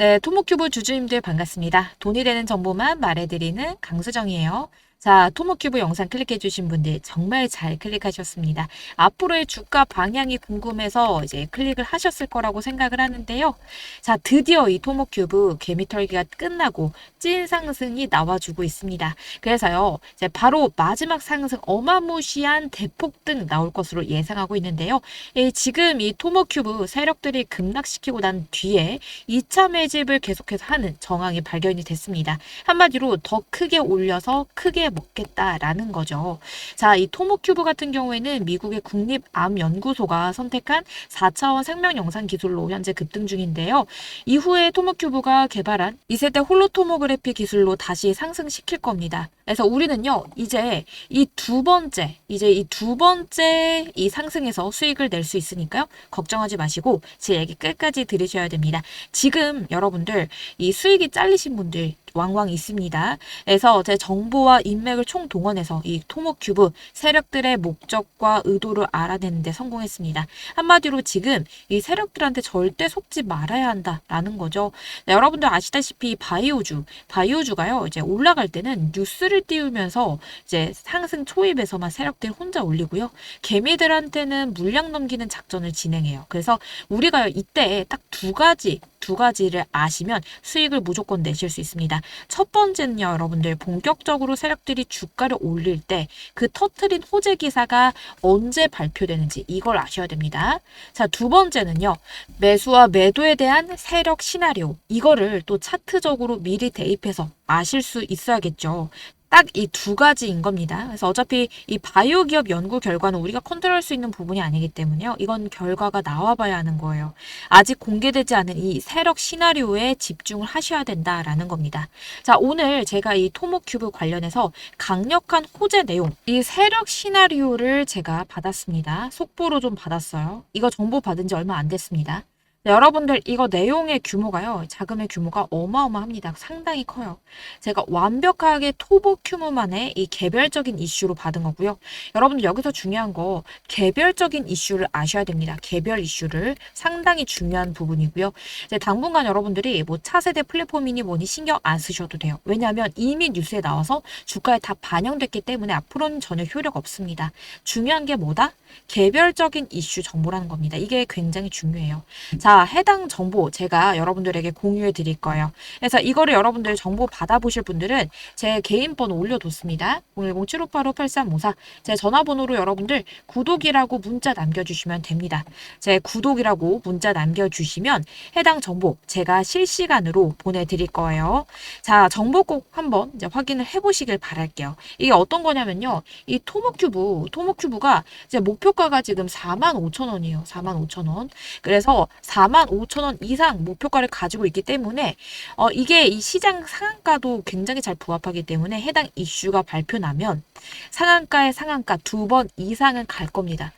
네, 토모큐브 주주님들 반갑습니다. 돈이 되는 정보만 말해드리는 강수정이에요. 자, 토모큐브 영상 클릭해주신 분들 정말 잘 클릭하셨습니다. 앞으로의 주가 방향이 궁금해서 이제 클릭을 하셨을 거라고 생각을 하는데요. 자, 드디어 이 토모큐브 개미털기가 끝나고 찐 상승이 나와주고 있습니다. 그래서요, 이제 바로 마지막 상승 어마무시한 대폭등 나올 것으로 예상하고 있는데요. 예, 지금 이 토모큐브 세력들이 급락시키고 난 뒤에 2차 매집을 계속해서 하는 정황이 발견이 됐습니다. 한마디로 더 크게 올려서 크게 먹겠다라는 거죠. 자, 이 토모큐브 같은 경우에는 미국의 국립암연구소가 선택한 4차원 생명 영상 기술로 현재 급등 중인데요. 이후에 토모큐브가 개발한 2세대 홀로토모그래피 기술로 다시 상승시킬 겁니다. 그래서 우리는요, 이제 이 두 번째, 이제 이 두 번째 이 상승에서 수익을 낼 수 있으니까요. 걱정하지 마시고 제 얘기 끝까지 들으셔야 됩니다. 지금 여러분들 이 수익이 잘리신 분들 왕왕 있습니다. 그래서 제 정보와 인맥을 총동원해서 이 토모큐브 세력들의 목적과 의도를 알아내는 데 성공했습니다. 한마디로 지금 이 세력들한테 절대 속지 말아야 한다라는 거죠. 네, 여러분들 아시다시피 바이오주, 바이오주가요 이제 올라갈 때는 뉴스를 띄우면서 이제 상승 초입에서만 세력들 혼자 올리고요. 개미들한테는 물량 넘기는 작전을 진행해요. 그래서 우리가 이때 딱 두 가지 두 가지를 아시면 수익을 무조건 내실 수 있습니다. 첫 번째는요, 여러분들 본격적으로 세력들이 주가를 올릴 때 그 터트린 호재 기사가 언제 발표되는지 이걸 아셔야 됩니다. 자, 두 번째는요, 매수와 매도에 대한 세력 시나리오 이거를 또 차트적으로 미리 대입해서 아실 수 있어야겠죠. 딱 이 두 가지인 겁니다. 그래서 어차피 이 바이오 기업 연구 결과는 우리가 컨트롤할 수 있는 부분이 아니기 때문에요. 이건 결과가 나와봐야 하는 거예요. 아직 공개되지 않은 이 세력 시나리오에 집중을 하셔야 된다라는 겁니다. 자, 오늘 제가 이 토모큐브 관련해서 강력한 호재 내용, 이 세력 시나리오를 제가 받았습니다. 속보로 좀 받았어요. 이거 정보 받은 지 얼마 안 됐습니다. 네, 여러분들 이거 내용의 규모가요. 자금의 규모가 어마어마합니다. 상당히 커요. 제가 완벽하게 토보큐브만의 이 개별적인 이슈로 받은 거고요. 여러분들 여기서 중요한 거 개별적인 이슈를 아셔야 됩니다. 개별 이슈를 상당히 중요한 부분이고요. 이제 당분간 여러분들이 뭐 차세대 플랫폼이니 뭐니 신경 안 쓰셔도 돼요. 왜냐하면 이미 뉴스에 나와서 주가에 다 반영됐기 때문에 앞으로는 전혀 효력 없습니다. 중요한 게 뭐다? 개별적인 이슈 정보라는 겁니다. 이게 굉장히 중요해요. 자, 해당 정보 제가 여러분들에게 공유해 드릴 거예요. 그래서 이거를 여러분들 정보 받아보실 분들은 제 개인 번호 올려뒀습니다. 010-7585-8354. 제 전화번호로 여러분들 구독이라고 문자 남겨주시면 됩니다. 제 구독이라고 문자 남겨주시면 해당 정보 제가 실시간으로 보내드릴 거예요. 자, 정보 꼭 한번 이제 확인을 해보시길 바랄게요. 이게 어떤 거냐면요. 이 토모큐브, 토모큐브가 이제 목표가가 지금 45,000원이에요. 45,000원. 그래서 45,000원 이상 목표가를 가지고 있기 때문에 어, 이게 이 시장 상한가도 굉장히 잘 부합하기 때문에 해당 이슈가 발표나면 상한가의 상한가 두 번 이상은 갈 겁니다.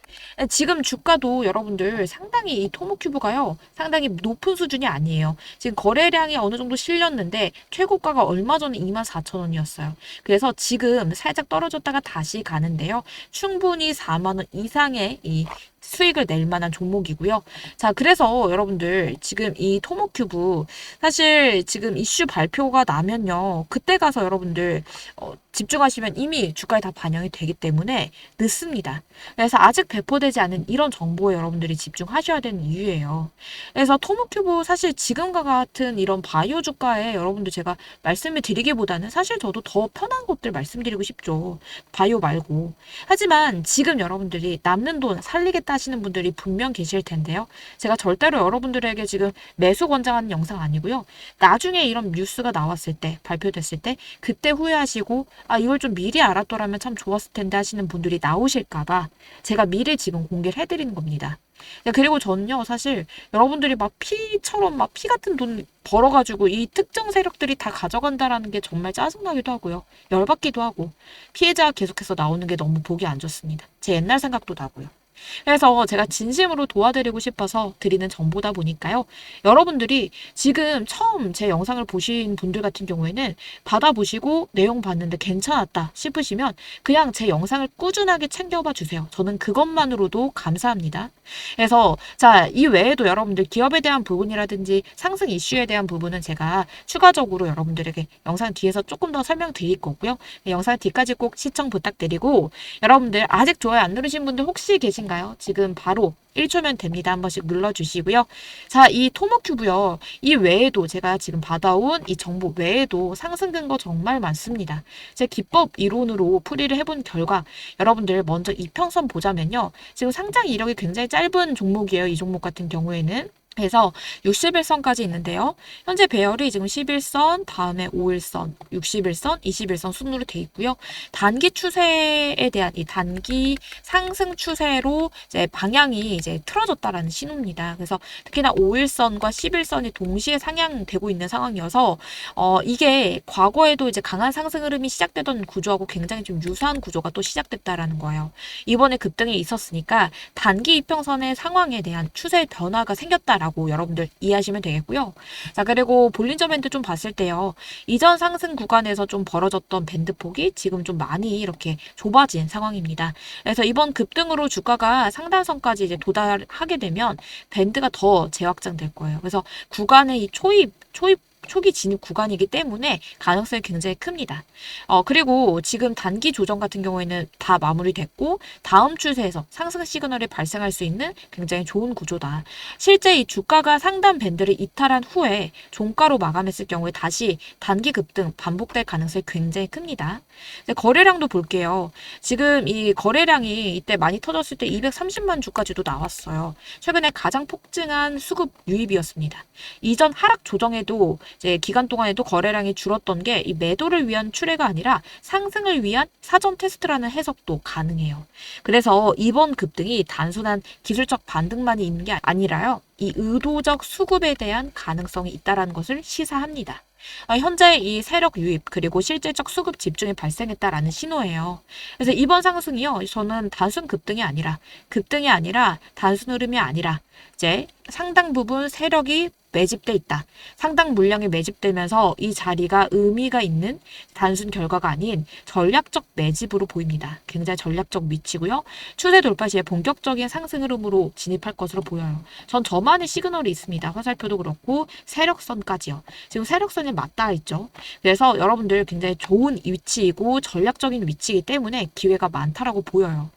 지금 주가도 여러분들 상당히 이 토모큐브가요 상당히 높은 수준이 아니에요. 지금 거래량이 어느 정도 실렸는데 최고가가 얼마 전에 24,000원이었어요. 그래서 지금 살짝 떨어졌다가 다시 가는데요. 충분히 4만 원 이상의 이 수익을 낼 만한 종목이고요. 자, 그래서 여러분들 지금 이 토모큐브 사실 지금 이슈 발표가 나면요. 그때 가서 여러분들 어, 집중하시면 이미 주가에 다 반영이 되기 때문에 늦습니다. 그래서 아직 배포되지 않은 이런 정보에 여러분들이 집중하셔야 되는 이유예요. 그래서 토모큐브 사실 지금과 같은 이런 바이오 주가에 여러분들 제가 말씀을 드리기보다는 사실 저도 더 편한 것들 말씀드리고 싶죠. 바이오 말고. 하지만 지금 여러분들이 남는 돈 살리겠다 하시는 분들이 분명 계실 텐데요. 제가 절대로 여러분들에게 지금 매수 권장하는 영상 아니고요. 나중에 이런 뉴스가 나왔을 때, 발표됐을 때, 그때 후회하시고, 아, 이걸 좀 미리 알았더라면 참 좋았을 텐데 하시는 분들이 나오실까봐 제가 미리 지금 공개를 해드리는 겁니다. 네, 그리고 저는요, 사실 여러분들이 막 피처럼 막 피 같은 돈 벌어가지고 이 특정 세력들이 다 가져간다라는 게 정말 짜증나기도 하고요. 열받기도 하고 피해자가 계속해서 나오는 게 너무 보기 안 좋습니다. 제 옛날 생각도 나고요. 그래서 제가 진심으로 도와드리고 싶어서 드리는 정보다 보니까요. 여러분들이 지금 처음 제 영상을 보신 분들 같은 경우에는 받아보시고 내용 봤는데 괜찮았다 싶으시면 그냥 제 영상을 꾸준하게 챙겨봐 주세요. 저는 그것만으로도 감사합니다. 그래서 자, 이 외에도 여러분들 기업에 대한 부분이라든지 상승 이슈에 대한 부분은 제가 추가적으로 여러분들에게 영상 뒤에서 조금 더 설명드릴 거고요. 영상 뒤까지 꼭 시청 부탁드리고 여러분들 아직 좋아요 안 누르신 분들 혹시 계신 가요? 지금 바로 1초면 됩니다. 한 번씩 눌러주시고요. 자, 이 토모큐브요. 이 외에도 제가 지금 받아온 이 정보 외에도 상승 근거 정말 많습니다. 제 기법 이론으로 풀이를 해본 결과 여러분들 먼저 이평선 보자면요. 지금 상장 이력이 굉장히 짧은 종목이에요. 이 종목 같은 경우에는. 그래서 61선까지 있는데요. 현재 배열이 지금 11선, 다음에 5일선, 61선, 21선 순으로 돼 있고요. 단기 추세에 대한 이 단기 상승 추세로 이제 방향이 이제 틀어졌다라는 신호입니다. 그래서 특히나 5일선과 11선이 동시에 상향되고 있는 상황이어서 어 이게 과거에도 이제 강한 상승 흐름이 시작되던 구조하고 굉장히 좀 유사한 구조가 또 시작됐다라는 거예요. 이번에 급등이 있었으니까 단기 이평선의 상황에 대한 추세 변화가 생겼다. 라고 여러분들 이해하시면 되겠고요. 자, 그리고 볼린저 밴드 좀 봤을 때요. 이전 상승 구간에서 좀 벌어졌던 밴드 폭이 지금 좀 많이 이렇게 좁아진 상황입니다. 그래서 이번 급등으로 주가가 상단선까지 이제 도달하게 되면 밴드가 더 재확장될 거예요. 그래서 구간의 이 초입, 초입 초기 진입 구간이기 때문에 가능성이 굉장히 큽니다. 어, 그리고 지금 단기 조정 같은 경우에는 다 마무리됐고 다음 추세에서 상승 시그널이 발생할 수 있는 굉장히 좋은 구조다. 실제 이 주가가 상단 밴드를 이탈한 후에 종가로 마감했을 경우에 다시 단기 급등 반복될 가능성이 굉장히 큽니다. 거래량도 볼게요. 지금 이 거래량이 이때 많이 터졌을 때 230만 주까지도 나왔어요. 최근에 가장 폭증한 수급 유입이었습니다. 이전 하락 조정에도 이제 기간 동안에도 거래량이 줄었던 게 이 매도를 위한 출회가 아니라 상승을 위한 사전 테스트라는 해석도 가능해요. 그래서 이번 급등이 단순한 기술적 반등만이 있는 게 아니라요. 이 의도적 수급에 대한 가능성이 있다라는 것을 시사합니다. 아, 현재 이 세력 유입 그리고 실질적 수급 집중이 발생했다라는 신호예요. 그래서 이번 상승이요. 저는 단순 급등이 아니라 급등이 아니라 단순 흐름이 아니라 이제 상당 부분 세력이 매집돼 있다. 상당 물량이 매집되면서 이 자리가 의미가 있는 단순 결과가 아닌 전략적 매집으로 보입니다. 굉장히 전략적 위치고요. 추세 돌파 시에 본격적인 상승 흐름으로 진입할 것으로 보여요. 전 저만의 시그널이 있습니다. 화살표도 그렇고 세력선까지요. 지금 세력선이 맞닿아 있죠. 그래서 여러분들 굉장히 좋은 위치이고 전략적인 위치이기 때문에 기회가 많다라고 보여요.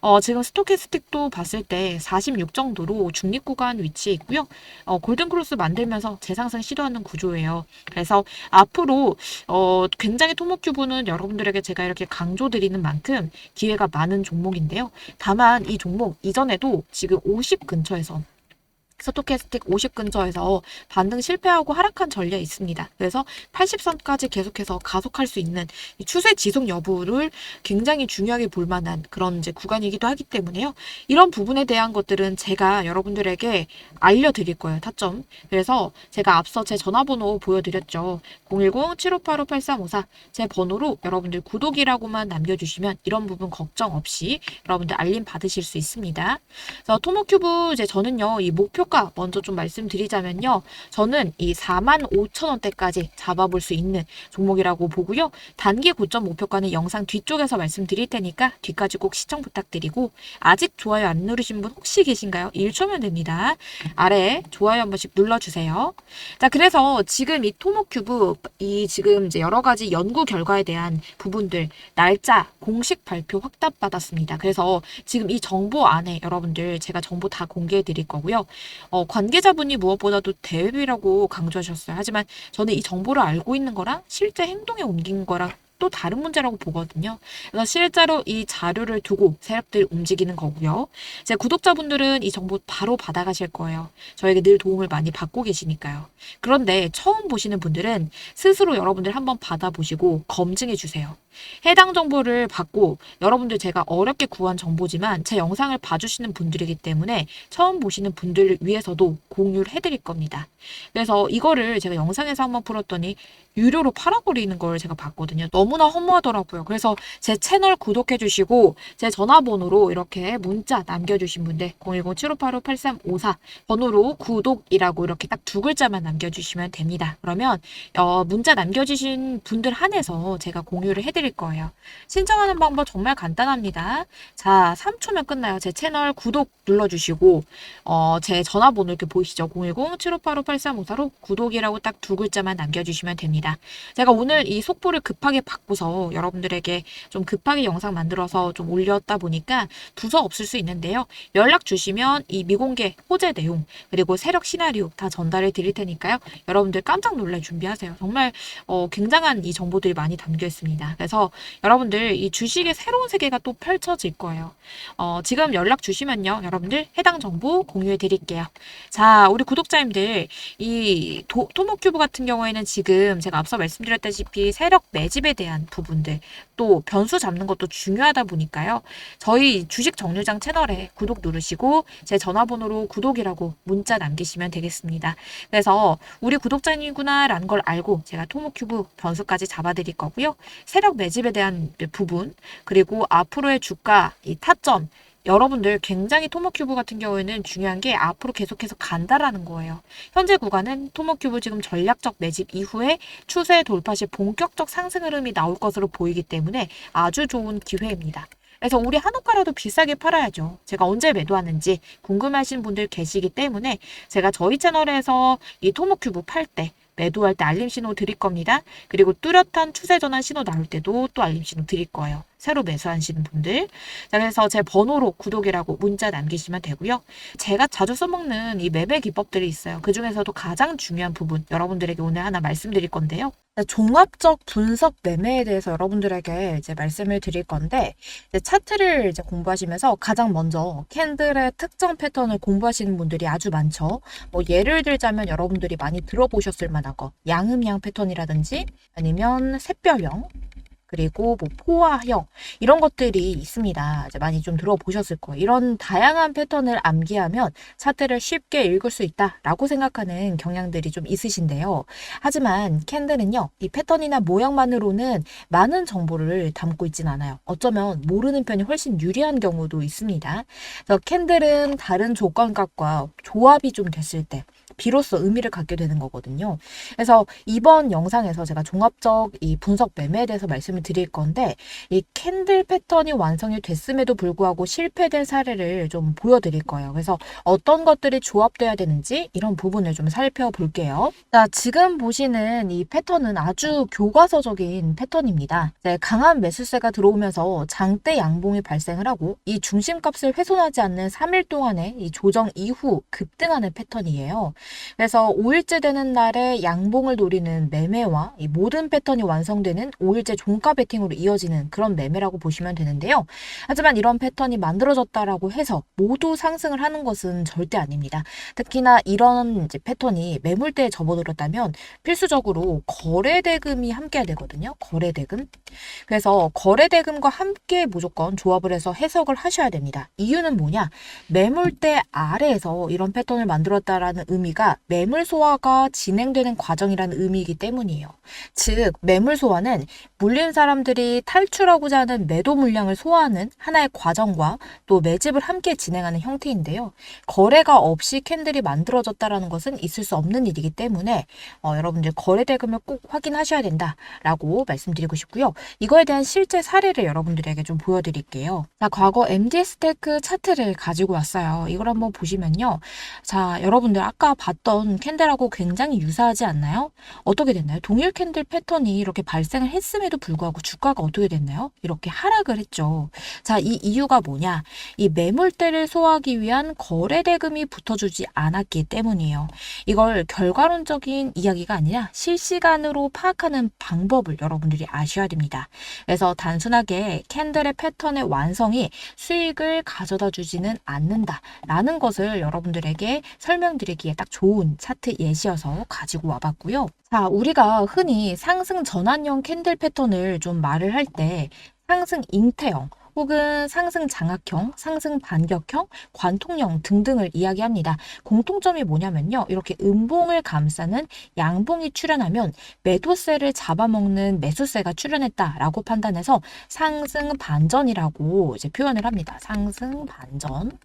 어, 지금 스토캐스틱도 봤을 때 46 정도로 중립 구간 위치에 있고요. 어, 골든 크로스 만들면서 재상승 시도하는 구조예요. 그래서 앞으로 어, 굉장히 토목큐브는 여러분들에게 제가 이렇게 강조드리는 만큼 기회가 많은 종목인데요. 다만 이 종목 이전에도 지금 50 근처에서 스토캐스틱 50 근처에서 반등 실패하고 하락한 전례 있습니다. 그래서 80선까지 계속해서 가속할 수 있는 추세 지속 여부를 굉장히 중요하게 볼 만한 그런 이제 구간이기도 하기 때문에요. 이런 부분에 대한 것들은 제가 여러분들에게 알려드릴 거예요. 타점. 그래서 제가 앞서 제 전화번호 보여드렸죠. 010-7585-8354 제 번호로 여러분들 구독이라고만 남겨주시면 이런 부분 걱정 없이 여러분들 알림 받으실 수 있습니다. 그래서 토모큐브 이제 저는요 이 목표 효과 먼저 좀 말씀드리자면요. 저는 이 4만 5천 원대까지 잡아볼 수 있는 종목이라고 보고요. 단기 고점 목표가는 영상 뒤쪽에서 말씀드릴 테니까 뒤까지 꼭 시청 부탁드리고 아직 좋아요 안 누르신 분 혹시 계신가요? 1초면 됩니다. 아래 좋아요 한 번씩 눌러주세요. 자 그래서 지금 이 토모큐브 이 지금 이제 여러 가지 연구 결과에 대한 부분들 날짜 공식 발표 확답 받았습니다. 그래서 지금 이 정보 안에 여러분들 제가 정보 다 공개해 드릴 거고요. 어, 관계자분이 무엇보다도 대회비라고 강조하셨어요. 하지만 저는 이 정보를 알고 있는 거랑 실제 행동에 옮긴 거랑 또 다른 문제라고 보거든요. 그래서 실제로 이 자료를 두고 세력들이 움직이는 거고요. 제 구독자분들은 이 정보 바로 받아가실 거예요. 저에게 늘 도움을 많이 받고 계시니까요. 그런데 처음 보시는 분들은 스스로 여러분들 한번 받아보시고 검증해 주세요. 해당 정보를 받고 여러분들 제가 어렵게 구한 정보지만 제 영상을 봐주시는 분들이기 때문에 처음 보시는 분들을 위해서도 공유를 해드릴 겁니다. 그래서 이거를 제가 영상에서 한번 풀었더니 유료로 팔아버리는 걸 제가 봤거든요. 너무 너무나 허무하더라고요. 그래서 제 채널 구독해 주시고 제 전화번호로 이렇게 문자 남겨주신 분들 010-7585-8354 번호로 구독이라고 이렇게 딱 두 글자만 남겨주시면 됩니다. 그러면 어, 문자 남겨주신 분들 한해서 제가 공유를 해드릴 거예요. 신청하는 방법 정말 간단합니다. 자, 3초면 끝나요. 제 채널 구독 눌러주시고 어, 제 전화번호 이렇게 보이시죠? 010-7585-8354로 구독이라고 딱 두 글자만 남겨주시면 됩니다. 제가 오늘 이 속보를 급하게 받고서 여러분들에게 좀 급하게 영상 만들어서 좀 올렸다 보니까 두서 없을 수 있는데요. 연락 주시면 이 미공개 호재 내용 그리고 세력 시나리오 다 전달해 드릴 테니까요. 여러분들 깜짝 놀랄 준비하세요. 정말 어, 굉장한 이 정보들이 많이 담겨 있습니다. 그래서 여러분들 이 주식의 새로운 세계가 또 펼쳐질 거예요. 어, 지금 연락 주시면요. 여러분들 해당 정보 공유해 드릴게요. 자, 우리 구독자님들 이 도, 토모큐브 같은 경우에는 지금 제가 앞서 말씀드렸다시피 세력 매집에 대한 부분들 또 변수 잡는 것도 중요하다 보니까요. 저희 주식 정류장 채널에 구독 누르시고 제 전화번호로 구독이라고 문자 남기시면 되겠습니다. 그래서 우리 구독자님이구나라는 걸 알고 제가 토모큐브 변수까지 잡아드릴 거고요. 세력 매집에 대한 부분 그리고 앞으로의 주가 이 타점 여러분들 굉장히 토모큐브 같은 경우에는 중요한 게 앞으로 계속해서 간다라는 거예요. 현재 구간은 토모큐브 지금 전략적 매집 이후에 추세 돌파 시 본격적 상승 흐름이 나올 것으로 보이기 때문에 아주 좋은 기회입니다. 그래서 우리 한옥가라도 비싸게 팔아야죠. 제가 언제 매도하는지 궁금하신 분들 계시기 때문에 제가 저희 채널에서 이 토모큐브 팔 때 매도할 때 알림 신호 드릴 겁니다. 그리고 뚜렷한 추세 전환 신호 나올 때도 또 알림 신호 드릴 거예요. 새로 매수하시는 분들. 자, 그래서 제 번호로 구독이라고 문자 남기시면 되고요. 제가 자주 써먹는 이 매매 기법들이 있어요. 그 중에서도 가장 중요한 부분 여러분들에게 오늘 하나 말씀드릴 건데요. 종합적 분석 매매에 대해서 여러분들에게 이제 말씀을 드릴 건데 이제 차트를 이제 공부하시면서 가장 먼저 캔들의 특정 패턴을 공부하시는 분들이 아주 많죠. 뭐 예를 들자면 여러분들이 많이 들어보셨을 만한 거 양음양 패턴이라든지 아니면 샛별형 그리고 뭐 포화형 이런 것들이 있습니다. 이제 많이 좀 들어보셨을 거예요. 이런 다양한 패턴을 암기하면 차트를 쉽게 읽을 수 있다라고 생각하는 경향들이 좀 있으신데요. 하지만 캔들은요, 이 패턴이나 모양만으로는 많은 정보를 담고 있진 않아요. 어쩌면 모르는 편이 훨씬 유리한 경우도 있습니다. 그래서 캔들은 다른 조건값과 조합이 좀 됐을 때 비로소 의미를 갖게 되는 거거든요. 그래서 이번 영상에서 제가 종합적 이 분석 매매에 대해서 말씀을 드릴 건데 이 캔들 패턴이 완성이 됐음에도 불구하고 실패된 사례를 좀 보여드릴 거예요. 그래서 어떤 것들이 조합돼야 되는지 이런 부분을 좀 살펴볼게요. 자, 지금 보시는 이 패턴은 아주 교과서적인 패턴입니다. 이제 강한 매수세가 들어오면서 장대 양봉이 발생을 하고 이 중심값을 훼손하지 않는 3일 동안의 이 조정 이후 급등하는 패턴이에요. 그래서 5일째 되는 날에 양봉을 노리는 매매와 이 모든 패턴이 완성되는 5일째 종가 베팅으로 이어지는 그런 매매라고 보시면 되는데요. 하지만 이런 패턴이 만들어졌다라고 해서 모두 상승을 하는 것은 절대 아닙니다. 특히나 이런 이제 패턴이 매물대에 접어들었다면 필수적으로 거래대금이 함께해야 되거든요. 거래대금. 그래서 거래대금과 함께 무조건 조합을 해서 해석을 하셔야 됩니다. 이유는 뭐냐? 매물대 아래에서 이런 패턴을 만들었다라는 의미가 매물 소화가 진행되는 과정이라는 의미이기 때문이에요. 즉, 매물 소화는 물린 사람들이 탈출하고자 하는 매도 물량을 소화하는 하나의 과정과 또 매집을 함께 진행하는 형태인데요. 거래가 없이 캔들이 만들어졌다라는 것은 있을 수 없는 일이기 때문에 어, 여러분들 거래 대금을 꼭 확인하셔야 된다라고 말씀드리고 싶고요. 이거에 대한 실제 사례를 여러분들에게 좀 보여드릴게요. 자, 과거 MD스테크 차트를 가지고 왔어요. 이걸 한번 보시면요. 자, 여러분들 아까 봤던 캔들하고 굉장히 유사하지 않나요? 어떻게 됐나요? 동일 캔들 패턴이 이렇게 발생을 했음에도 불구하고 주가가 어떻게 됐나요? 이렇게 하락을 했죠. 자, 이 이유가 뭐냐? 이 매물대를 소화하기 위한 거래 대금이 붙어주지 않았기 때문이에요. 이걸 결과론적인 이야기가 아니라 실시간으로 파악하는 방법을 여러분들이 아셔야 됩니다. 그래서 단순하게 캔들의 패턴의 완성이 수익을 가져다 주지는 않는다라는 것을 여러분들에게 설명드리기에 딱 좋은 차트 예시여서 가지고 와봤고요. 자, 우리가 흔히 상승 전환형 캔들 패턴을 좀 말을 할 때 상승 잉태형 혹은 상승 장악형, 상승 반격형, 관통형 등등을 이야기합니다. 공통점이 뭐냐면요. 이렇게 음봉을 감싸는 양봉이 출현하면 매도세를 잡아먹는 매수세가 출현했다라고 판단해서 상승 반전이라고 이제 표현을 합니다. 상승 반전.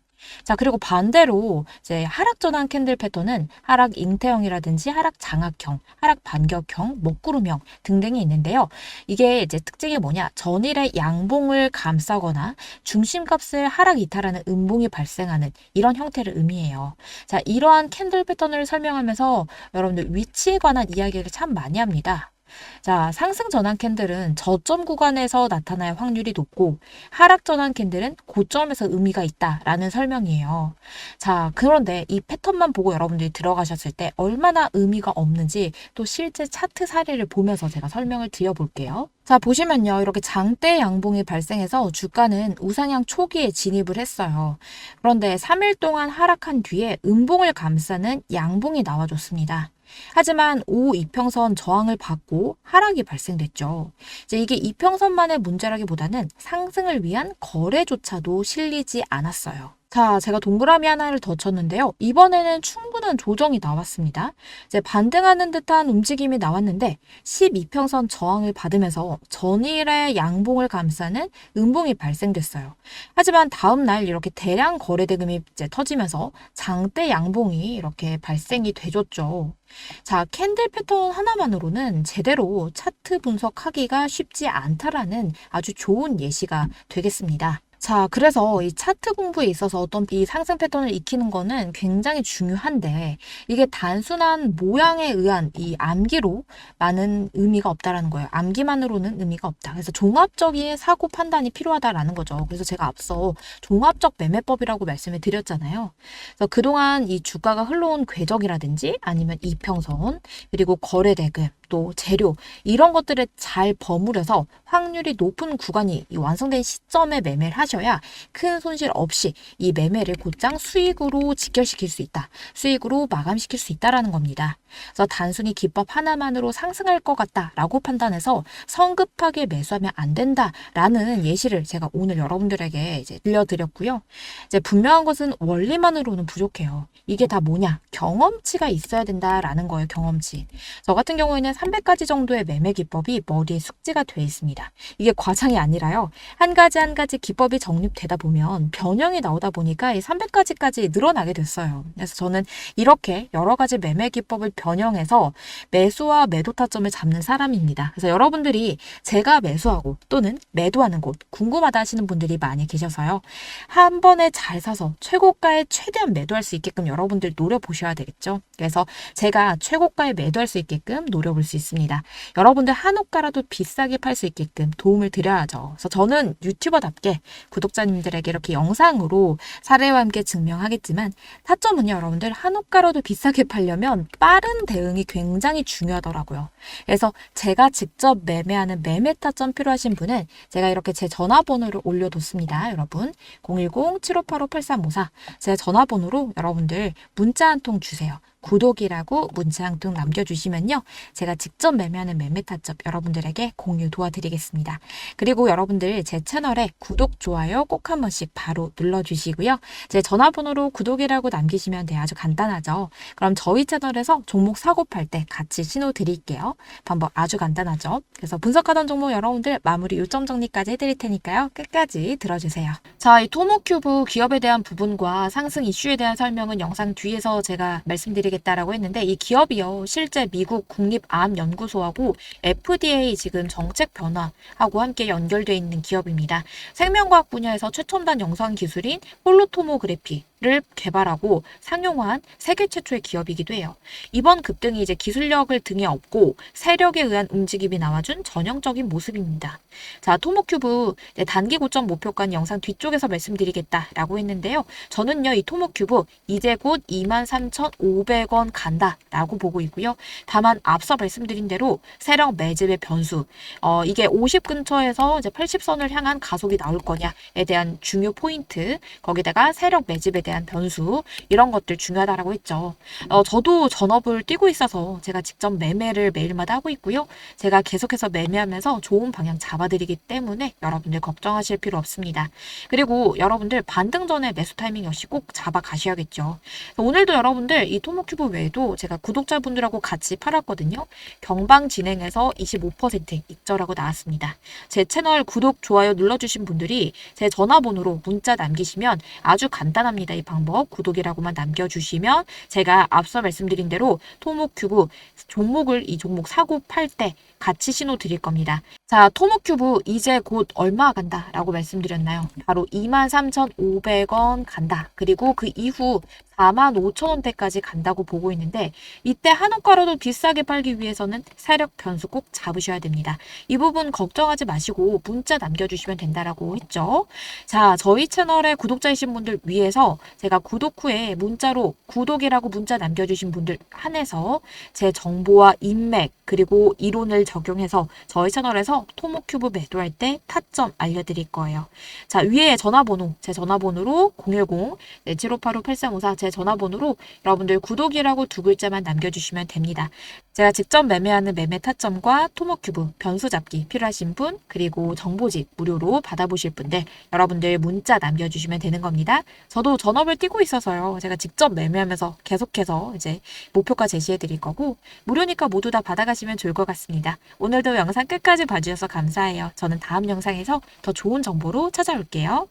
자, 그리고 반대로 이제 하락 전환 캔들 패턴은 하락 잉태형이라든지 하락 장악형, 하락 반격형, 먹구름형 등등이 있는데요. 이게 이제 특징이 뭐냐? 전일의 양봉을 감싸거나 중심값을 하락 이탈하는 음봉이 발생하는 이런 형태를 의미해요. 자, 이러한 캔들 패턴을 설명하면서 여러분들 위치에 관한 이야기를 참 많이 합니다. 자, 상승 전환 캔들은 저점 구간에서 나타날 확률이 높고 하락 전환 캔들은 고점에서 의미가 있다라는 설명이에요. 자, 그런데 이 패턴만 보고 여러분들이 들어가셨을 때 얼마나 의미가 없는지 또 실제 차트 사례를 보면서 제가 설명을 드려볼게요. 자, 보시면요. 이렇게 장대 양봉이 발생해서 주가는 우상향 초기에 진입을 했어요. 그런데 3일 동안 하락한 뒤에 음봉을 감싸는 양봉이 나와줬습니다. 하지만 5 이평선 저항을 받고 하락이 발생됐죠. 이제 이게 이평선만의 문제라기보다는 상승을 위한 거래조차도 실리지 않았어요. 자, 제가 동그라미 하나를 더 쳤는데요. 이번에는 충분한 조정이 나왔습니다. 이제 반등하는 듯한 움직임이 나왔는데 12평선 저항을 받으면서 전일의 양봉을 감싸는 음봉이 발생됐어요. 하지만 다음 날 이렇게 대량 거래 대금이 이제 터지면서 장대 양봉이 이렇게 발생이 되줬죠. 자, 캔들 패턴 하나만으로는 제대로 차트 분석하기가 쉽지 않다라는 아주 좋은 예시가 되겠습니다. 자, 그래서 이 차트 공부에 있어서 어떤 이 상승 패턴을 익히는 거는 굉장히 중요한데 이게 단순한 모양에 의한 이 암기로 많은 의미가 없다라는 거예요. 암기만으로는 의미가 없다. 그래서 종합적인 사고 판단이 필요하다라는 거죠. 그래서 제가 앞서 종합적 매매법이라고 말씀을 드렸잖아요. 그래서 그동안 이 주가가 흘러온 궤적이라든지 아니면 이평선 그리고 거래 대금 또 재료 이런 것들을 잘 버무려서 확률이 높은 구간이 완성된 시점에 매매를 하셔야 큰 손실 없이 이 매매를 곧장 수익으로 직결시킬 수 있다. 수익으로 마감시킬 수 있다라는 겁니다. 그래서 단순히 기법 하나만으로 상승할 것 같다라고 판단해서 성급하게 매수하면 안 된다라는 예시를 제가 오늘 여러분들에게 이제 들려드렸고요. 이제 분명한 것은 원리만으로는 부족해요. 이게 다 뭐냐? 경험치가 있어야 된다라는 거예요. 경험치. 저 같은 경우에는 300가지 정도의 매매 기법이 머리에 숙지가 돼 있습니다. 이게 과장이 아니라요. 한 가지 한 가지 기법이 정립되다 보면 변형이 나오다 보니까 이 300가지까지 늘어나게 됐어요. 그래서 저는 이렇게 여러 가지 매매 기법을 변형해서 매수와 매도 타점을 잡는 사람입니다. 그래서 여러분들이 제가 매수하고 또는 매도하는 곳 궁금하다 하시는 분들이 많이 계셔서요. 한 번에 잘 사서 최고가에 최대한 매도할 수 있게끔 여러분들 노려보셔야 되겠죠. 그래서 제가 최고가에 매도할 수 있게끔 노려볼 수 있습니다. 여러분들 한옥가라도 비싸게 팔 수 있게끔 도움을 드려야죠. 그래서 저는 유튜버답게 구독자님들에게 이렇게 영상으로 사례와 함께 증명하겠지만 타점은요, 여러분들 한옥가라도 비싸게 팔려면 빠른 대응이 굉장히 중요하더라고요. 그래서 제가 직접 매매하는 매매 타점 필요하신 분은 제가 이렇게 제 전화번호를 올려뒀습니다. 여러분 010-7585-8354 제 전화번호로 여러분들 문자 한 통 주세요. 구독이라고 문자 한 통 남겨주시면요. 제가 직접 매매하는 매매 타점 여러분들에게 공유 도와드리겠습니다. 그리고 여러분들 제 채널에 구독, 좋아요 꼭 한 번씩 바로 눌러주시고요. 제 전화번호로 구독이라고 남기시면 돼요. 아주 간단하죠. 그럼 저희 채널에서 종목 사고 팔 때 같이 신호 드릴게요. 방법 아주 간단하죠. 그래서 분석하던 종목 여러분들 마무리 요점 정리까지 해드릴 테니까요. 끝까지 들어주세요. 자, 이 토모큐브 기업에 대한 부분과 상승 이슈에 대한 설명은 영상 뒤에서 제가 말씀드리겠다 라고 했는데 이 기업이요. 실제 미국 국립암연구소하고 FDA 지금 정책 변화하고 함께 연결되어 있는 기업입니다. 생명과학 분야에서 최첨단 영상 기술인 홀로토모그래피 를 개발하고 상용화한 세계 최초의 기업이기도 해요. 이번 급등이 이제 기술력을 등에 업고 세력에 의한 움직임이 나와준 전형적인 모습입니다. 자, 토모큐브 단기 고점 목표가는 영상 뒤쪽에서 말씀드리겠다라고 했는데요. 저는요, 이 토모큐브 이제 곧 23,500원 간다라고 보고 있고요. 다만 앞서 말씀드린 대로 세력 매집의 변수, 어, 이게 50 근처에서 이제 80선을 향한 가속이 나올 거냐에 대한 중요 포인트, 거기다가 세력 매집에 대한 대한 변수 이런 것들 중요하다라고 했죠. 어, 저도 전업을 뛰고 있어서 제가 직접 매매를 매일마다 하고 있고요. 제가 계속해서 매매하면서 좋은 방향 잡아드리기 때문에 여러분들 걱정하실 필요 없습니다. 그리고 여러분들 반등 전에 매수 타이밍 역시 꼭 잡아 가셔야겠죠. 오늘도 여러분들 이 토모큐브 외에도 제가 구독자분들하고 같이 팔았거든요. 경방 진행해서 25% 익절하고 나왔습니다. 제 채널 구독, 좋아요 눌러주신 분들이 제 전화번호로 문자 남기시면 아주 간단합니다. 이 방법 구독이라고만 남겨주시면 제가 앞서 말씀드린 대로 토모큐브 종목을 이 종목 사고 팔 때 같이 신호 드릴 겁니다. 자, 토모큐브 이제 곧 얼마 간다 라고 말씀드렸나요? 바로 23,500원 간다. 그리고 그 이후 45,000원대까지 간다고 보고 있는데 이때 한옥가로도 비싸게 팔기 위해서는 세력 변수 꼭 잡으셔야 됩니다. 이 부분 걱정하지 마시고 문자 남겨주시면 된다라고 했죠. 자, 저희 채널의 구독자이신 분들 위해서 제가 구독 후에 문자로 구독이라고 문자 남겨주신 분들 한해서 제 정보와 인맥 그리고 이론을 적용해서 저희 채널에서 토모큐브 매도할 때 타점 알려드릴 거예요. 자, 위에 전화번호, 제 전화번호로 010 7585-8354 제 전화번호로 여러분들 구독이라고 두 글자만 남겨주시면 됩니다. 제가 직접 매매하는 매매 타점과 토모큐브 변수 잡기 필요하신 분 그리고 정보집 무료로 받아보실 분들 여러분들 문자 남겨주시면 되는 겁니다. 저도 전업을 뛰고 있어서요. 제가 직접 매매하면서 계속해서 이제 목표가 제시해 드릴 거고 무료니까 모두 다 받아가시면 좋을 것 같습니다. 오늘도 영상 끝까지 봐주셔서 감사해요. 저는 다음 영상에서 더 좋은 정보로 찾아올게요.